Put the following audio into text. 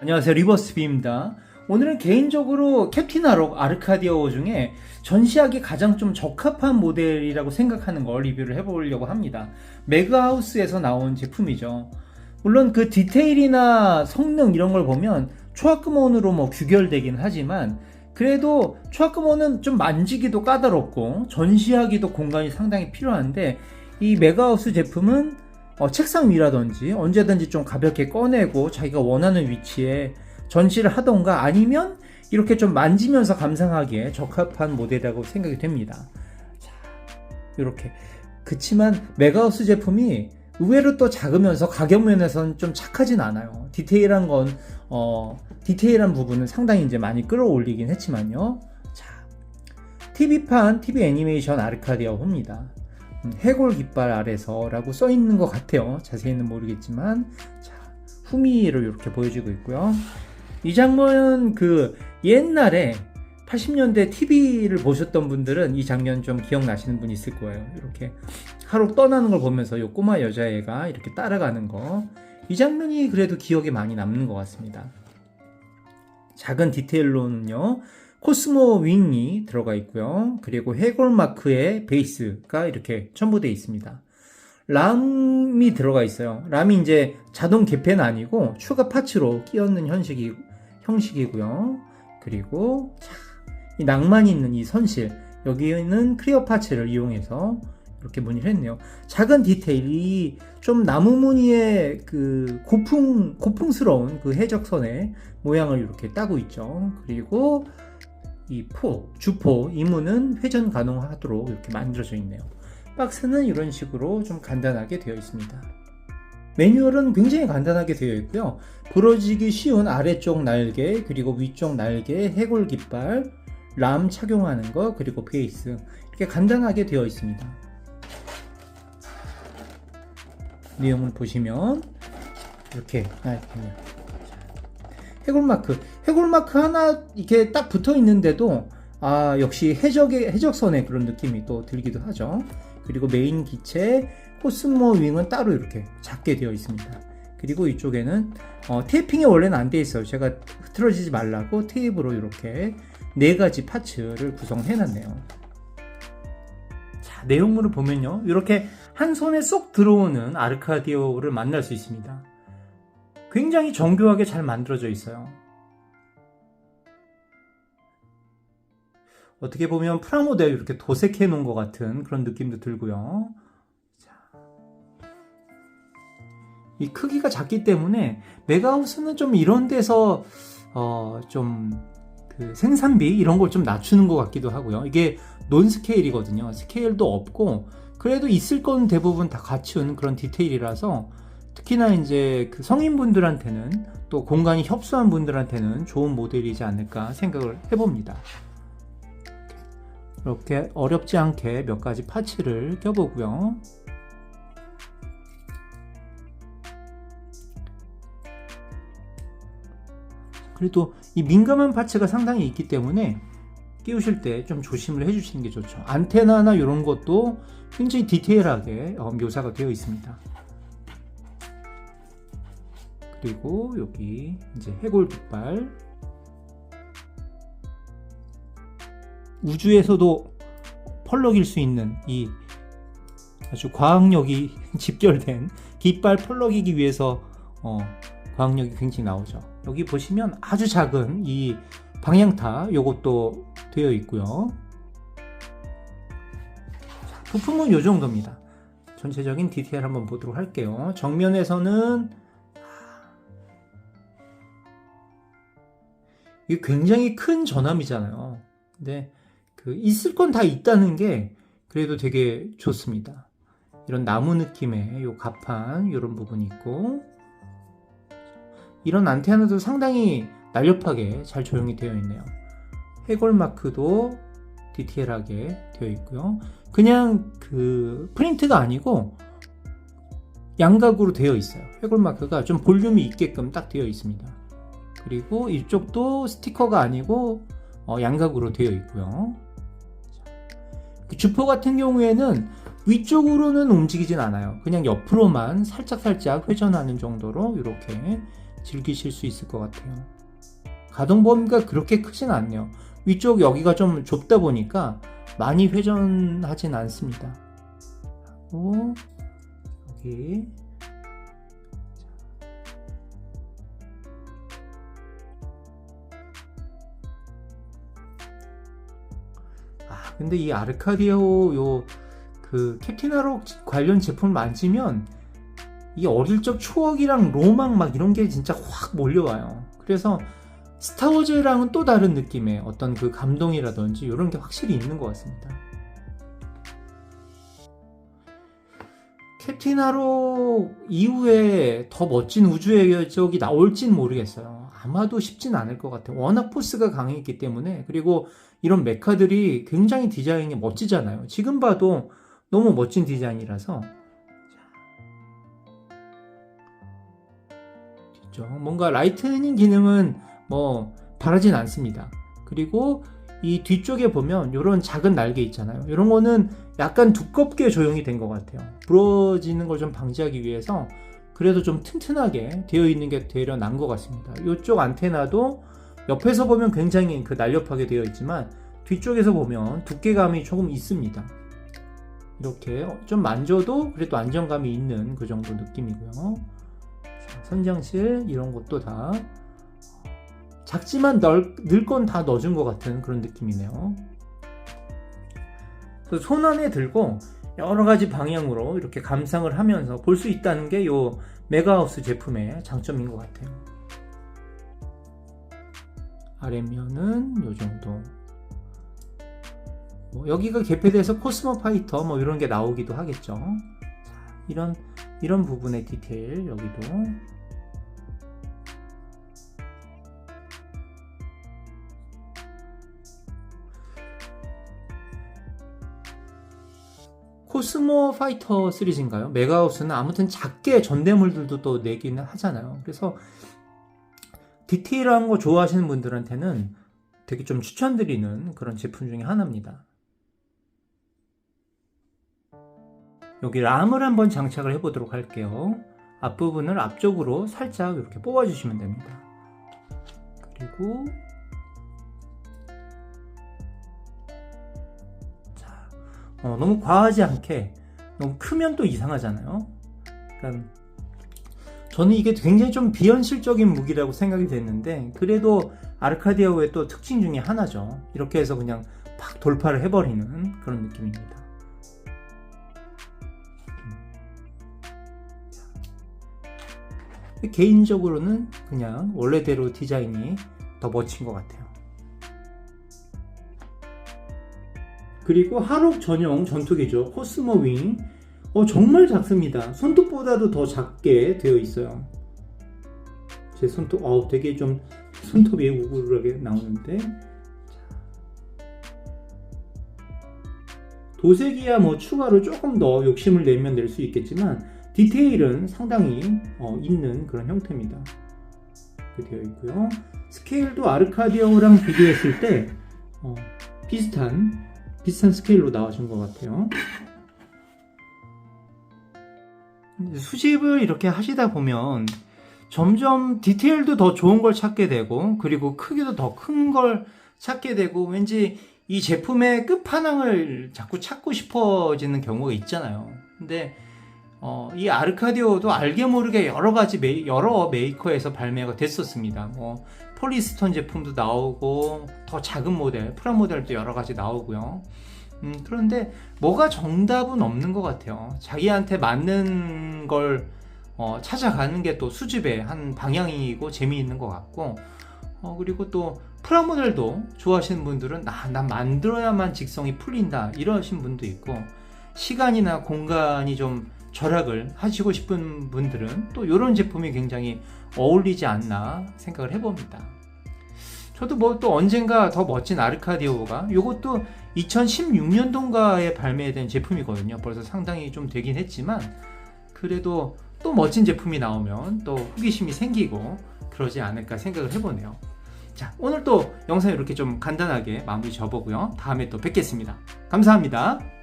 안녕하세요. 리버스비입니다. 오늘은 개인적으로 캡틴 아록 아르카디오 중에 전시하기 가장 좀 적합한 모델이라고 생각하는 걸 리뷰를 해보려고 합니다. 매그하우스에서 나온 제품이죠. 물론 그 디테일이나 성능 이런 걸 보면 초합금원으로 뭐 규결되긴 하지만 그래도 초합금원은 좀 만지기도 까다롭고 전시하기도 공간이 상당히 필요한데 이 메가하우스 제품은 어, 책상 위라든지 언제든지 좀 가볍게 꺼내고 자기가 원하는 위치에 전시를 하던가 아니면 이렇게 좀 만지면서 감상하기에 적합한 모델이라고 생각이 됩니다. 자, 이렇게. 그치만 메가하우스 제품이 의외로 또 작으면서 가격 면에서는 좀 착하진 않아요. 디테일한 건, 어, 디테일한 부분은 상당히 이제 많이 끌어올리긴 했지만요. 자, TV판, TV 애니메이션 아르카디아 호입니다. 음, 해골 깃발 아래서라고 써 있는 것 같아요. 자세히는 모르겠지만 자 후미를 이렇게 보여주고 있고요. 이 장면은 그 옛날에 80년대 TV를 보셨던 분들은 이 장면 좀 기억나시는 분 있을 거예요. 이렇게 하루 떠나는 걸 보면서 이 꼬마 여자애가 이렇게 따라가는 거. 이 장면이 그래도 기억에 많이 남는 것 같습니다. 작은 디테일로는요. 코스모 윙이 들어가 있고요. 그리고 해골 마크의 베이스가 이렇게 첨부되어 있습니다. 람이 들어가 있어요. 람이 이제 자동 개폐는 아니고 추가 파츠로 끼얹는 형식이, 형식이고요. 그리고 자, 이 낭만 있는 이 선실 여기는 크리어 파츠를 이용해서 이렇게 무늬를 했네요. 작은 디테일이 좀 나무 무늬의 그 고풍 고풍스러운 그 해적선의 모양을 이렇게 따고 있죠. 그리고 이 포, 주포, 이문은 회전 가능하도록 이렇게 만들어져 있네요. 박스는 이런 식으로 좀 간단하게 되어 있습니다. 매뉴얼은 굉장히 간단하게 되어 있고요. 부러지기 쉬운 아래쪽 날개, 그리고 위쪽 날개, 해골 깃발, 람 착용하는 거, 그리고 베이스. 이렇게 간단하게 되어 있습니다. 내용을 보시면 이렇게 나있군요. 해골 마크. 해골 마크 하나 이렇게 딱 붙어 있는데도 아, 역시 해적의 해적선의 그런 느낌이 또 들기도 하죠. 그리고 메인 기체 코스모 윙은 따로 이렇게 작게 되어 있습니다. 그리고 이쪽에는 어, 테이핑이 원래는 안 돼 있어요. 제가 흐트러지지 말라고 테이프로 이렇게 네 가지 파츠를 구성해 놨네요. 자, 내용물을 보면요. 이렇게 한 손에 쏙 들어오는 아르카디오를 만날 수 있습니다. 굉장히 정교하게 잘 만들어져 있어요. 어떻게 보면 프라모델 이렇게 도색해 놓은 것 같은 그런 느낌도 들고요. 자. 이 크기가 작기 때문에 메가하우스는 좀 이런 데서 어, 좀그 생산비 이런 걸 좀 낮추는 것 같기도 하고요. 이게 논 스케일이거든요. 스케일도 없고 그래도 있을 건 대부분 다 갖춘 그런 디테일이라서 특히나 이제 그 성인분들한테는 또 공간이 협소한 분들한테는 좋은 모델이지 않을까 생각을 해봅니다. 이렇게 어렵지 않게 몇 가지 파츠를 껴보고요. 그래도 이 민감한 파츠가 상당히 있기 때문에 끼우실 때 좀 조심을 해주시는 게 좋죠. 안테나나 이런 것도 굉장히 디테일하게 어, 묘사가 되어 있습니다. 그리고 여기 이제 해골 깃발 우주에서도 펄럭일 수 있는 이 아주 과학력이 집결된 깃발 펄럭이기 위해서 어, 과학력이 굉장히 나오죠. 여기 보시면 아주 작은 이 방향타 요것도 되어 있고요. 자, 부품은 요 정도입니다. 전체적인 디테일 한번 보도록 할게요. 정면에서는 이게 굉장히 큰 전함이잖아요. 근데 그 있을 건 다 있다는 게 그래도 되게 좋습니다. 이런 나무 느낌의 요 가판 이런 부분이 있고 이런 안테나도 상당히 날렵하게 잘 조용히 되어 있네요. 해골 마크도 디테일하게 되어 있고요. 그냥 그 프린트가 아니고 양각으로 되어 있어요. 해골 마크가 좀 볼륨이 있게끔 딱 되어 있습니다. 그리고 이쪽도 스티커가 아니고 어, 양각으로 되어 있고요. 그 주포 같은 경우에는 위쪽으로는 움직이진 않아요. 그냥 옆으로만 살짝살짝 회전하는 정도로 이렇게 즐기실 수 있을 것 같아요. 가동 범위가 그렇게 크진 않네요. 위쪽 여기가 좀 좁다 보니까 많이 회전하진 않습니다. 하고 여기 근데 이 아르카디오 요 그 캡틴하로 관련 제품 만지면 이 어릴 적 추억이랑 로망 막 이런 게 진짜 확 몰려와요. 그래서 스타워즈랑은 또 다른 느낌의 어떤 그 감동이라든지 이런 게 확실히 있는 것 같습니다. 캡틴 하로 이후에 더 멋진 우주의 적이 나올진 모르겠어요. 아마도 쉽진 않을 것 같아요. 워낙 포스가 강했기 때문에 그리고 이런 메카들이 굉장히 디자인이 멋지잖아요. 지금 봐도 너무 멋진 디자인이라서. 뭔가 라이트닝 기능은 뭐 바라진 않습니다. 그리고 이 뒤쪽에 보면 이런 작은 날개 있잖아요. 이런 거는 약간 두껍게 조형이 된 것 같아요. 부러지는 걸 좀 방지하기 위해서 그래도 좀 튼튼하게 되어 있는 게 되려 난 것 같습니다. 이쪽 안테나도 옆에서 보면 굉장히 그 날렵하게 되어 있지만 뒤쪽에서 보면 두께감이 조금 있습니다. 이렇게 좀 만져도 그래도 안정감이 있는 그 정도 느낌이고요. 자, 선장실 이런 것도 다 작지만 늘 건 다 넣어준 것 같은 그런 느낌이네요. 손 안에 들고 여러 가지 방향으로 이렇게 감상을 하면서 볼 수 있다는 게 이 메가하우스 제품의 장점인 것 같아요. 아랫면은 이 정도. 뭐 여기가 개폐돼서 코스모 파이터 뭐 이런 게 나오기도 하겠죠. 자, 이런 이런 부분의 디테일 여기도 코스모 파이터 시리즈인가요? 메가하우스는 아무튼 작게 전대물들도 또 내기는 하잖아요. 그래서 디테일한 거 좋아하시는 분들한테는 되게 좀 추천드리는 그런 제품 중에 하나입니다. 여기 람을 한번 장착을 해보도록 할게요. 앞부분을 앞쪽으로 살짝 이렇게 뽑아주시면 됩니다. 그리고 어, 너무 과하지 않게 너무 크면 또 이상하잖아요. 그러니까 저는 이게 굉장히 좀 비현실적인 무기라고 생각이 됐는데 그래도 아르카디아의 또 특징 중에 하나죠. 이렇게 해서 그냥 팍 돌파를 해버리는 그런 느낌입니다. 개인적으로는 그냥 원래대로 디자인이 더 멋진 것 같아요. 그리고 한옥 전용 전투기죠. 코스모 윙. 어, 정말 작습니다. 손톱보다도 더 작게 되어 있어요. 제 손톱, 어, 되게 좀 손톱이 우글하게 나오는데. 도색이야 뭐 추가로 조금 더 욕심을 내면 낼 수 있겠지만 디테일은 상당히 어, 있는 그런 형태입니다. 이렇게 되어 있고요. 스케일도 아르카디오랑 비교했을 때 어, 비슷한 비슷한 스케일로 나와준 것 같아요. 수집을 이렇게 하시다 보면 점점 디테일도 더 좋은 걸 찾게 되고 그리고 크기도 더 큰 걸 찾게 되고 왠지 이 제품의 끝판왕을 자꾸 찾고 싶어지는 경우가 있잖아요. 근데 어, 이 아르카디오도 알게 모르게 여러 가지 메이, 여러 메이커에서 발매가 됐었습니다. 뭐 폴리스톤 제품도 나오고 더 작은 모델, 프라 모델도 여러 가지 나오고요. 음, 그런데 뭐가 정답은 없는 것 같아요. 자기한테 맞는 걸 어, 찾아가는 게 또 수집의 한 방향이고 재미있는 것 같고 어, 그리고 또 프라모델도 좋아하시는 분들은 나, 난 만들어야만 직성이 풀린다 이러신 분도 있고 시간이나 공간이 좀 절약을 하시고 싶은 분들은 또 이런 제품이 굉장히 어울리지 않나 생각을 해봅니다. 저도 뭐 또 언젠가 더 멋진 아르카디오가 이것도 2016년도인가에 발매된 제품이거든요. 벌써 상당히 좀 되긴 했지만 그래도 또 멋진 제품이 나오면 또 호기심이 생기고 그러지 않을까 생각을 해보네요. 자, 오늘 또 영상 이렇게 좀 간단하게 마무리 접어고요. 다음에 또 뵙겠습니다. 감사합니다.